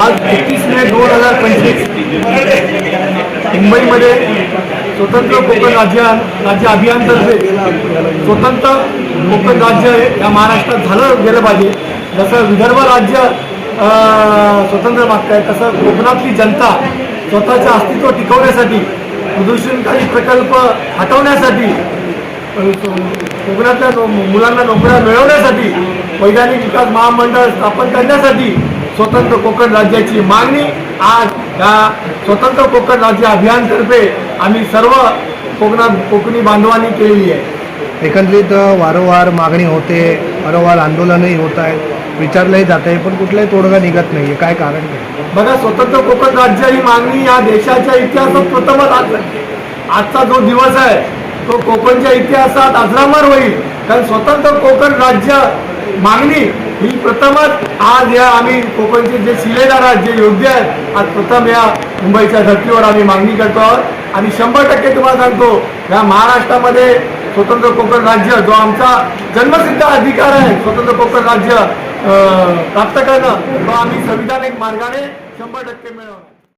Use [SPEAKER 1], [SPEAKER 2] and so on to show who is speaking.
[SPEAKER 1] आज एकतीस मे दोन हजार पंचवीस. मुंबईमध्ये स्वतंत्र कोकण राज्य राज्य अभियानतर्फे स्वतंत्र कोकण राज्य या महाराष्ट्रात झालं गेलं पाहिजे. जसं विदर्भ राज्य स्वतंत्र मागत आहे तसं कोकणातली जनता स्वतःचं अस्तित्व टिकवण्यासाठी प्रदूषणकारी प्रकल्प हटवण्यासाठी कोकणातल्या मुलांना नोकऱ्या मिळवण्यासाठी वैधानिक विकास महामंडळ स्थापन करण्यासाठी स्वतंत्र कोकण राज्याची मागणी. आज या स्वतंत्र कोकण राज्य अभियानतर्फे आम्ही सर्व कोकणात कोकणी बांधवांनी केलेली आहे.
[SPEAKER 2] एकंदरीत वारंवार मागणी होते वारंवार आंदोलनही होत आहेत विचारलंही जात आहे पण कुठलाही तोडगा निघत नाही आहे काय कारण काय
[SPEAKER 1] बघा स्वतंत्र कोकण राज्य ही मागणी या देशाच्या इतिहासात प्रथमच आज आजचा जो दिवस आहे तो कोकणच्या इतिहासात अजरामर होईल. कारण स्वतंत्र कोकण राज्य मागणी ही प्रथमच आज या आम्ही कोकणचे जे शिलेदार आहेत जे योग्य आहेत आज प्रथम या मुंबईच्या धर्तीवर आम्ही मागणी करतो आहोत. आणि शंभर टक्के तुम्हाला सांगतो या महाराष्ट्रामध्ये स्वतंत्र कोकण राज्य जो आमचा जन्मसिद्ध अधिकार आहे स्वतंत्र कोकण राज्य अं, प्राप्त करणं तो आम्ही संविधानिक मार्गाने शंभर टक्के मिळवणार.